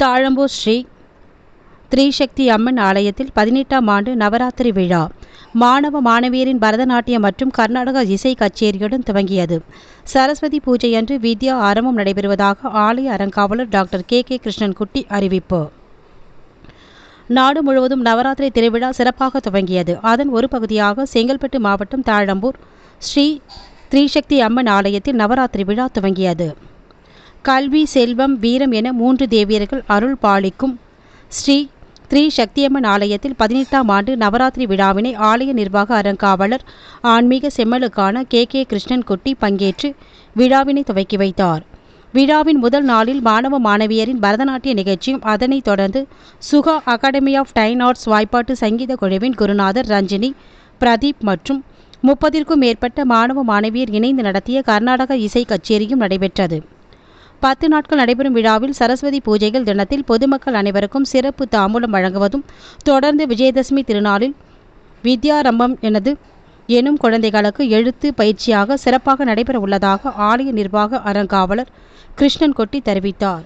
தாழம்பூர் ஸ்ரீ திரிசக்தி அம்மன் ஆலயத்தில் பதினெட்டாம் ஆண்டு நவராத்திரி விழா. மாணவ மாணவியரின் பரதநாட்டியம் மற்றும் கர்நாடக இசை கச்சேரியுடன் துவங்கியது. சரஸ்வதி பூஜையன்று வித்யா ஆரம்பம் நடைபெறுவதாக ஆலய அறங்காவலர் டாக்டர் கே. கே. கிருஷ்ணன்குட்டி அறிவிப்பு. நாடு முழுவதும் நவராத்திரி திருவிழா சிறப்பாக துவங்கியது. அதன் ஒரு பகுதியாக செங்கல்பட்டு மாவட்டம் தாழம்பூர் ஸ்ரீ திரிசக்தி அம்மன் ஆலயத்தில் நவராத்திரி விழா துவங்கியது. கல்வி செல்வம் வீரம் என மூன்று தேவியர்கள் அருள் பாலிக்கும். ஸ்ரீ ஸ்ரீ சக்தியம்மன் ஆலயத்தில் பதினெட்டாம் ஆண்டு நவராத்திரி விழாவினை ஆலய நிர்வாக அறங்காவலர் ஆன்மீக செம்மலுக்கான கே. கே. கிருஷ்ணன் குட்டி பங்கேற்று விழாவினை துவக்கி வைத்தார். விழாவின் முதல் நாளில் மாணவ மாணவியரின் பரதநாட்டிய நிகழ்ச்சியும் அதனைத் தொடர்ந்து Suga academy of fine arts வாய்ப்பாட்டு சங்கீத குழுவின் குருநாதர் ரஞ்சினி பிரதீப் மற்றும் முப்பதிற்கும் மேற்பட்ட மாணவ மாணவியர் இணைந்து நடத்திய கர்நாடக இசை கச்சேரியும் நடைபெற்றது. பத்து நாட்கள் நடைபெறும் விழாவில் சரஸ்வதி பூஜைகள் தினத்தில் பொதுமக்கள் அனைவருக்கும் சிறப்பு தாம்பூலம் வழங்குவதும் தொடர்ந்து விஜயதசமி திருநாளில் வித்யாரம்பம் எனது எனும் குழந்தைகளுக்கு எழுத்து பயிற்சியாக சிறப்பாக நடைபெற உள்ளதாக ஆலய நிர்வாக அறங்காவலர் கிருஷ்ணன் கொட்டி தெரிவித்தார்.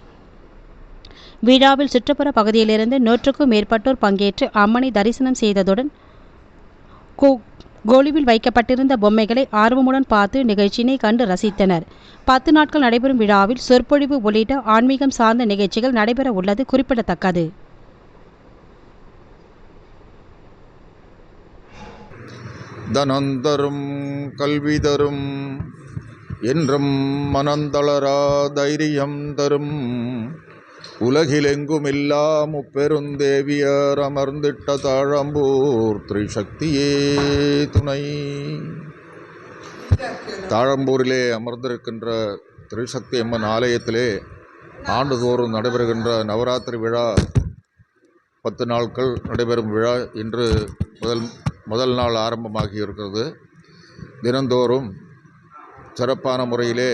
விழாவில் சுற்றுப்புற பகுதியிலிருந்து நூற்றுக்கும் மேற்பட்டோர் பங்கேற்று அம்மனை தரிசனம் செய்ததுடன் கோ கோலிவில் வைக்கப்பட்டிருந்த பொம்மைகளை ஆர்வமுடன் பார்த்து நிகழ்ச்சியினை கண்டு ரசித்தனர். பத்து நாட்கள் நடைபெறும் விழாவில் சொற்பொழிவு உள்ளிட்ட ஆன்மீகம் சார்ந்த நிகழ்ச்சிகள் நடைபெற உள்ளது குறிப்பிடத்தக்கது. தனந்தரும் கல்வி தரும் என்றும் மனந்தளரா தைரியம் தரும். உலகிலெங்குமில்லா முப்பெருந்தேவியர் அமர்ந்திட்ட தாழம்பூர் திரிசக்தியே துணை. தாழம்பூரிலே அமர்ந்திருக்கின்ற திரிசக்தி அம்மன் ஆலயத்திலே ஆண்டுதோறும் நடைபெறுகின்ற நவராத்திரி விழா பத்து நாட்கள் நடைபெறும் விழா இன்று முதல் முதல் நாள் ஆரம்பமாகி இருக்கிறது. தினந்தோறும் சிறப்பான முறையிலே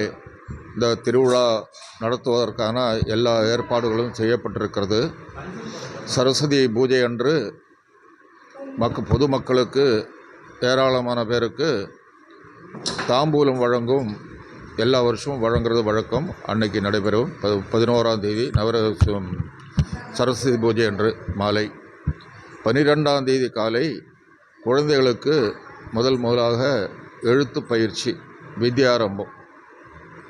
இந்த திருவிழா நடத்துவதற்கான எல்லா ஏற்பாடுகளும் செய்யப்பட்டிருக்கிறது. சரஸ்வதி பூஜை அன்று மக்க பொதுமக்களுக்கு ஏராளமான பேருக்கு தாம்பூலம் வழங்கும் எல்லா வருஷமும் வழங்குறது வழக்கம். அன்னைக்கு நடைபெறும். பதினோராம் தேதி நவர சரஸ்வதி பூஜை அன்று மாலை. பன்னிரெண்டாம் தேதி காலை குழந்தைகளுக்கு முதல் முதலாக எழுத்து பயிற்சி வித்யாரம்பம்.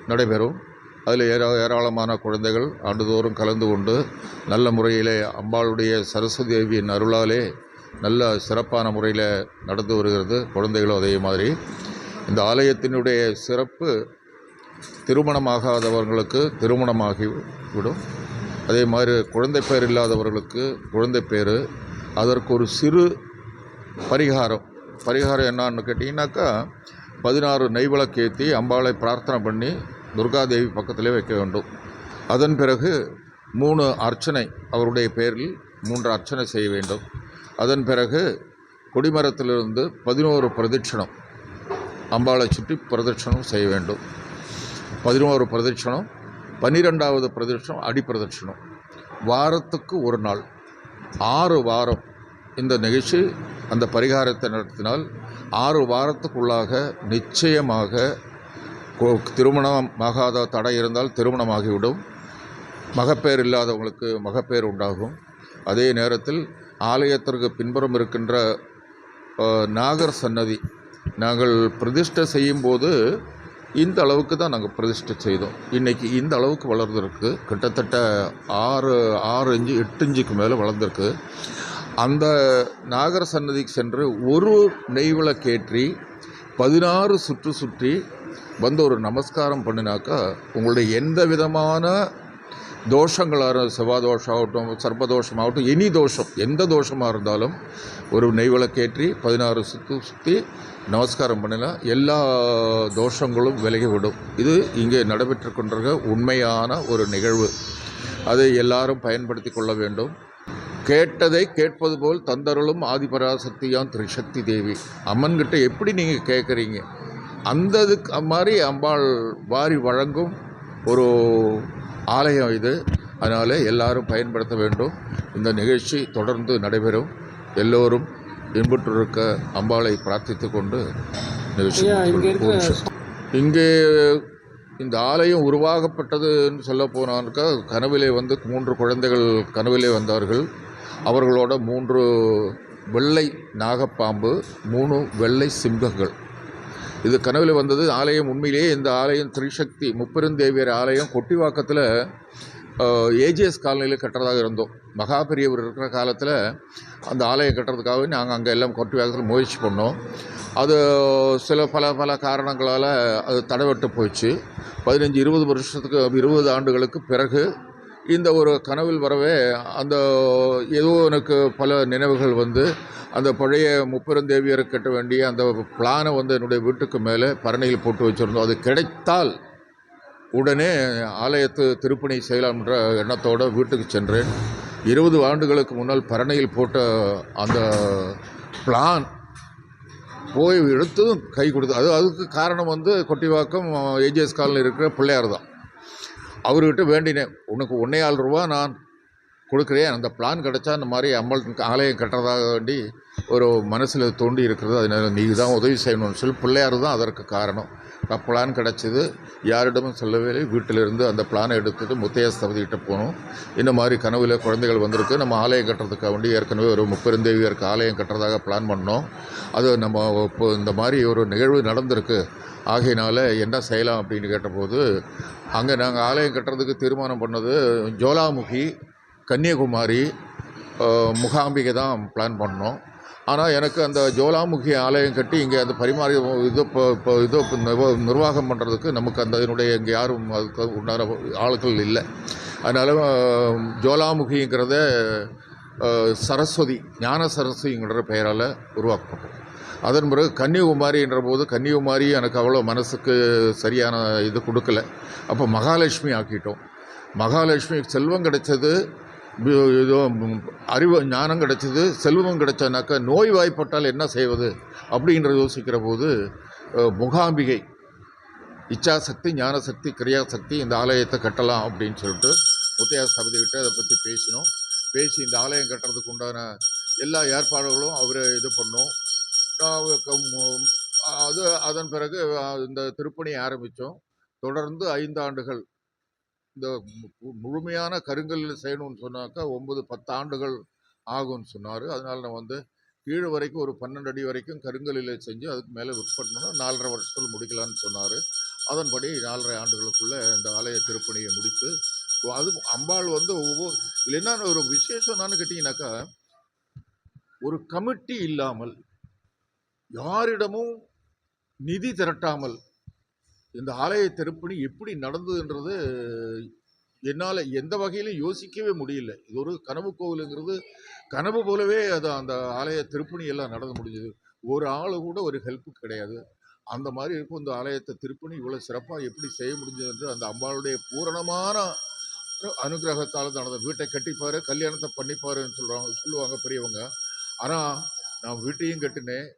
நடைபெறும். அதில் ஏரா ஏராளமான குழந்தைகள் ஆண்டுதோறும் கலந்து கொண்டு நல்ல முறையிலே அம்பாளுடைய சரஸ்வதி தேவியின் அருளாலே நல்ல சிறப்பான முறையில் நடந்து வருகிறது குழந்தைகளும் அதே மாதிரி. இந்த ஆலயத்தினுடைய சிறப்பு திருமணமாகாதவர்களுக்கு திருமணமாகிவிடும். அதே மாதிரி குழந்தை பேர் இல்லாதவர்களுக்கு குழந்தை பேர். அதற்கு ஒரு சிறு பரிகாரம். பரிகாரம் என்னான்னு கேட்டிங்கனாக்கா பதினாறு நெய்விளக்கேற்றி அம்பாளை பிரார்த்தனை பண்ணி துர்காதேவி பக்கத்திலே வைக்க வேண்டும். அதன் பிறகு மூணு அர்ச்சனை அவருடைய பேரில் மூன்று அர்ச்சனை செய்ய வேண்டும். அதன் பிறகு கொடிமரத்திலிருந்து பதினோரு பிரதட்சணம் அம்பாளை சுற்றி பிரதட்சணம் செய்ய வேண்டும். பதினோரு பிரதட்சணம் பன்னிரெண்டாவது பிரதட்சணம் அடி பிரதட்சிணம் வாரத்துக்கு ஒரு நாள் ஆறு வாரம் இந்த நிகழ்ச்சி அந்த பரிகாரத்தை நடத்தினால் ஆறு வாரத்துக்குள்ளாக நிச்சயமாக திருமணமாகாத தடை இருந்தால் திருமணமாகிவிடும். மகப்பேர் இல்லாதவங்களுக்கு மகப்பேர் உண்டாகும். அதே நேரத்தில் ஆலயத்திற்கு பின்புறம் இருக்கின்ற நாகர் சன்னதி நாங்கள் பிரதிஷ்டை செய்யும்போது இந்த அளவுக்கு தான் நாங்கள் பிரதிஷ்டை செய்தோம். இன்றைக்கி இந்த அளவுக்கு வளர்ந்துருக்கு. கிட்டத்தட்ட ஆறு ஆறு இஞ்சு எட்டு இஞ்சுக்கு மேலே வளர்ந்துருக்கு. அந்த நாகர சன்னதிக்கு சென்று ஒரு நெய்விளக்கேற்றி பதினாறு சுற்று சுற்றி வந்து ஒரு நமஸ்காரம் பண்ணினாக்கா உங்களுடைய எந்த விதமான தோஷங்களாக செவ்வாய் தோஷம் ஆகட்டும் சர்ப்பதோஷம் ஆகட்டும் எனி தோஷம் எந்த தோஷமாக இருந்தாலும் ஒரு நெய்விளக்கேற்றி பதினாறு சுற்றி சுற்றி நமஸ்காரம் பண்ணினா எல்லா தோஷங்களும் விலகிவிடும். இது இங்கே நடைபெற்று கொண்டிருக்க உண்மையான ஒரு நிகழ்வு. அதை எல்லாரும் பயன்படுத்தி கொள்ள வேண்டும். கேட்டதை கேட்பது போல் தந்தருளும் ஆதிபராசக்தியான் திரிசக்தி தேவி. அம்மன்கிட்ட எப்படி நீங்கள் கேட்குறீங்க அந்த இதுக்கு மாதிரி அம்பாள் வாரி வழங்கும் ஒரு ஆலயம் இது. அதனால் எல்லாரும் பயன்படுத்த வேண்டும். இந்த நிகழ்ச்சி தொடர்ந்து நடைபெறும். எல்லோரும் இன்புற்றிருக்க அம்பாளை பிரார்த்தித்து கொண்டு நிகழ்ச்சி. இங்கே இந்த ஆலயம் உருவாகப்பட்டதுன்னு சொல்ல போனாக்கா கனவிலே வந்து மூன்று குழந்தைகள் கனவிலே வந்தார்கள். அவர்களோட மூன்று வெள்ளை நாகப்பாம்பு மூணு வெள்ளை சிங்கங்கள். இது கனவில் வந்தது. ஆலயம் உண்மையிலேயே இந்த ஆலயம் திரிசக்தி முப்பெருந்தேவியர் ஆலயம் கொட்டிவாக்கத்தில் ஏஜிஎஸ் காலனியில் கட்டுறதாக இருந்தோம். மகா பெரியவர் இருக்கிற காலத்தில் அந்த ஆலயம் கட்டுறதுக்காகவே நாங்கள் அங்கே எல்லாம் கொட்டிவாக்கத்தில் முயற்சி பண்ணோம். அது சில பல பல காரணங்களால் அது தடைபட்டு போயிடுச்சு பதினஞ்சு இருபது வருஷத்துக்கு இருபது ஆண்டுகளுக்கு பிறகு இந்த ஒரு கனவில் வரவே அந்த ஏதோ எனக்கு பல நினைவுகள் வந்து அந்த பழைய முப்பெருந்தேவியரை கட்ட வேண்டிய அந்த பிளானை வந்து என்னுடைய வீட்டுக்கு மேலே பரணியில் போட்டு வச்சுருந்தோம். அது கிடைத்தால் உடனே ஆலயத்து திருப்பணி செய்யலாம் என்ற எண்ணத்தோடு வீட்டுக்கு சென்றேன். இருபது ஆண்டுகளுக்கு முன்னால் பரணியில் போட்ட அந்த பிளான் போய் எடுத்ததும் கை கொடுத்து அது அதுக்கு காரணம் வந்து கொட்டிவாக்கம் ஏஜிஎஸ் காலனில் இருக்கிற பிள்ளையார் தான். அவர்கிட்ட வேண்டினேன். உனக்கு ஒன்றே ஆள் ரூபா நான் கொடுக்குறேன். அந்த பிளான் கிடச்சா இந்த மாதிரி அம்மல் ஆலயம் கட்டுறதாக வேண்டி ஒரு மனசில் தோண்டி இருக்கிறது. அதனால் நீ தான் உதவி செய்யணும்னு சொல்லி பிள்ளையார் தான் அதற்கு காரணம். பிளான் கிடச்சிது. யாரிடமும் சொல்லவே இல்லை. வீட்டிலிருந்து அந்த பிளானை எடுத்துட்டு முத்தையஸ்தபதிகிட்ட போனோம். இந்த மாதிரி கனவில் குழந்தைகள் வந்திருக்கு. நம்ம ஆலயம் கட்டுறதுக்காக வேண்டி ஏற்கனவே ஒரு முப்பெருந்தேவியருக்கு ஆலயம் கட்டுறதாக பிளான் பண்ணோம். அது நம்ம இப்போ இந்த மாதிரி ஒரு நிகழ்வு நடந்திருக்கு. ஆகையினால் என்ன செய்யலாம் அப்படின்னு கேட்டபோது அங்கே நாங்கள் ஆலயம் கட்டுறதுக்கு தீர்மானம் பண்ணது ஜோலாமுகி கன்னியாகுமரி முகாம்பிகை தான் பிளான் பண்ணோம். ஆனால் எனக்கு அந்த ஜோலாமுகி ஆலயம் கட்டி இங்கே அந்த பரிமாறி இது இப்போ இப்போ இது நிர்வாகம் பண்ணுறதுக்கு நமக்கு அந்த இதனுடைய இங்கே யாரும் அதுக்கு உண்டான ஆட்கள் இல்லை. அதனால் ஜோலாமுகிங்கிறத சரஸ்வதி ஞான சரஸ்வதிங்கிற பெயரால் உருவாக்கப்பட்டது. அதன் பிறகு கன்னியாகுமரின்ற போது கன்னியாகுமரி எனக்கு அவ்வளோ மனசுக்கு சரியான இது கொடுக்கல. அப்போ மகாலட்சுமி ஆக்கிட்டோம். மகாலட்சுமி செல்வம் கிடைச்சது வி- இதோ அறிவு ஞானம் கிடைச்சது செல்வம் கிடைச்சனாக்கா நோய் வாய்ப்பட்டால் என்ன செய்வது அப்படின்ற யோசிக்கிற போது முகாம்பிகை இச்சாசக்தி ஞானசக்தி கிரியாசக்தி இந்த ஆலயத்தை கட்டலாம் அப்படின்னு சொல்லிட்டு முத்தையா சபதிக்கிட்ட அதை பற்றி பேசினோம். பேசி இந்த ஆலயம் கட்டுறதுக்கு உண்டான எல்லா ஏற்பாடுகளும் அவரை இது பண்ணோம். அது அதன் பிறகு இந்த திருப்பணியை ஆரம்பித்தோம். தொடர்ந்து ஐந்து ஆண்டுகள். இந்த மு- முழுமையான கருங்கல்லில் செய்யணும்னு சொன்னாக்கா ஒன்பது பத்து ஆண்டுகள் ஆகும்னு சொன்னார். அதனால் நான் வந்து கீழே வரைக்கும் ஒரு பன்னெண்டு அடி வரைக்கும் கருங்கல்லில் செஞ்சு அதுக்கு மேலே ஒர்க் பண்ணணும் நாலரை வருஷத்தில் முடிக்கலாம்னு சொன்னார். அதன்படி நாலரை ஆண்டுகளுக்குள்ளே இந்த ஆலய திருப்பணியை முடித்து அது அம்பாள் வந்து ஒவ்வொரு இல்லைன்னா ஒரு விசேஷம் என்னன்னு கேட்டிங்கனாக்கா ஒரு கமிட்டி இல்லாமல் யாரிடமும் நிதி திரட்டாமல் இந்த ஆலய திருப்பணி எப்படி நடந்ததுன்றது என்னால் எந்த வகையிலும் யோசிக்கவே முடியல. இது ஒரு கனவு கோவிலுங்கிறது. கனவு போலவே அது அந்த ஆலய திருப்பணி எல்லாம் நடந்து முடிஞ்சது. ஒரு ஆள் கூட ஒரு ஹெல்ப்பு கிடையாது. அந்த மாதிரி இருக்கும் இந்த ஆலயத்தை திருப்பணி இவ்வளோ சிறப்பாக எப்படி செய்ய முடிஞ்சது என்று அந்த அம்பாளுடைய பூரணமான அனுகிரகத்தால் நடந்த வீட்டை கட்டிப்பார் கல்யாணத்தை பண்ணிப்பாருன்னு சொல்கிறாங்க சொல்லுவாங்க பெரியவங்க. ஆனால் நான் வீட்டையும் கட்டினேன்.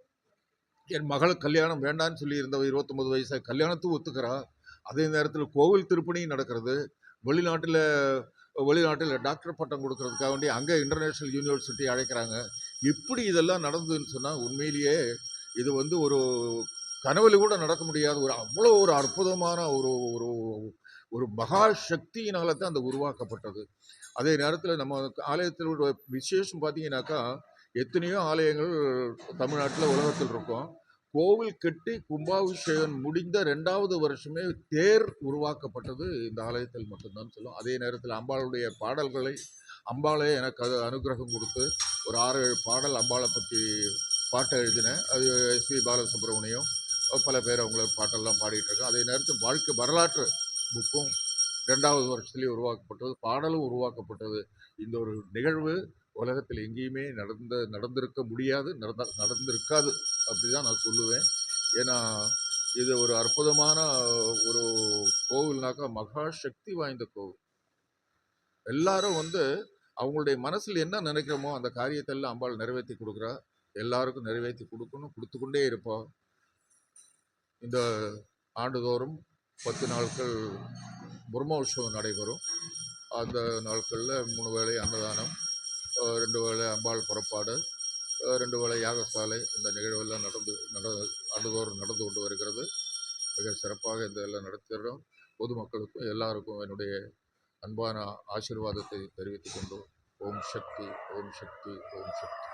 என் மகள் கல்யாணம் வேண்டான்னு சொல்லி இருந்தவ இருபத்தொம்பது வயசு கல்யாணத்துக்கு ஒத்துக்கிறா. அதே நேரத்தில் கோவில் திருப்பணியும் நடக்கிறது. வெளிநாட்டில் வெளிநாட்டில் டாக்டர் பட்டம் கொடுக்கறதுக்காக வேண்டி அங்கே இன்டர்நேஷ்னல் யூனிவர்சிட்டி அழைக்கிறாங்க. இப்படி இதெல்லாம் நடந்ததுன்னு சொன்னால் உண்மையிலேயே இது வந்து ஒரு கனவில் கூட நடக்க முடியாத ஒரு அவ்வளோ ஒரு அற்புதமான ஒரு ஒரு ஒரு மகா சக்தியினால தான் அந்த உருவாக்கப்பட்டது. அதே நேரத்தில் நம்ம ஆலயத்தில் விசேஷம் பார்த்தீங்கன்னாக்கா எத்தனையோ ஆலயங்கள் தமிழ்நாட்டில் உலகத்தில் இருக்கும். கோவில் கட்டி கும்பாபிஷேகம் முடிந்த ரெண்டாவது வருஷமே தேர் உருவாக்கப்பட்டது இந்த ஆலயத்தில் மட்டும்தான் சொல்லும். அதே நேரத்தில் அம்பாளுடைய பாடல்களை அம்பாளே எனக்கு அது அனுகிரகம் கொடுத்து ஒரு ஆறு ஏழு பாடல் அம்பாளை பற்றி பாட்டை எழுதினேன். அது எஸ்பி பாலசுப்ரமணியம் பல பேர் அவங்களுக்கு பாட்டெல்லாம் பாடிட்டு இருக்காங்க. அதே நேரத்தில் வாழ்க்கை வரலாற்று புக்கும் ரெண்டாவது வருஷத்துலேயே உருவாக்கப்பட்டது பாடலும் உருவாக்கப்பட்டது. இந்த ஒரு நிகழ்வு உலகத்தில் எங்கேயுமே நடந்த நடந்திருக்க முடியாது நடந்த நடந்திருக்காது அப்படி தான் நான் சொல்லுவேன். ஏன்னா இது ஒரு அற்புதமான ஒரு கோவில்னாக்கா மகா சக்தி வாய்ந்த கோவில். எல்லாரும் வந்து அவங்களுடைய மனசில் என்ன நினைக்கிறோமோ அந்த காரியத்தை எல்லாம் அம்பாள் நிறைவேற்றி கொடுக்குறா. எல்லாருக்கும் நிறைவேற்றி கொடுக்கணும் கொடுத்துக்கொண்டே இருப்போம் இந்த ஆண்டுதோறும் பத்து நாட்கள் பிரம்ம உற்சவம் நடைபெறும். அந்த நாட்களில் மூணு வேளை அன்னதானம் ரெண்டு வேளை அம்பாள் புறப்பாடு ரெண்டு வேளை யாகசாலை இந்த நிகழ்வெல்லாம் நடந்து நட ஆண்டுதோறும் நடந்து கொண்டு வருகிறது. மிக சிறப்பாக இந்த எல்லாம் நடத்துகிறோம் பொதுமக்களுக்கும் எல்லாருக்கும் என்னுடைய அன்பான ஆசீர்வாதத்தை தெரிவித்துக் கொண்டு ஓம் சக்தி ஓம் சக்தி ஓம் சக்தி.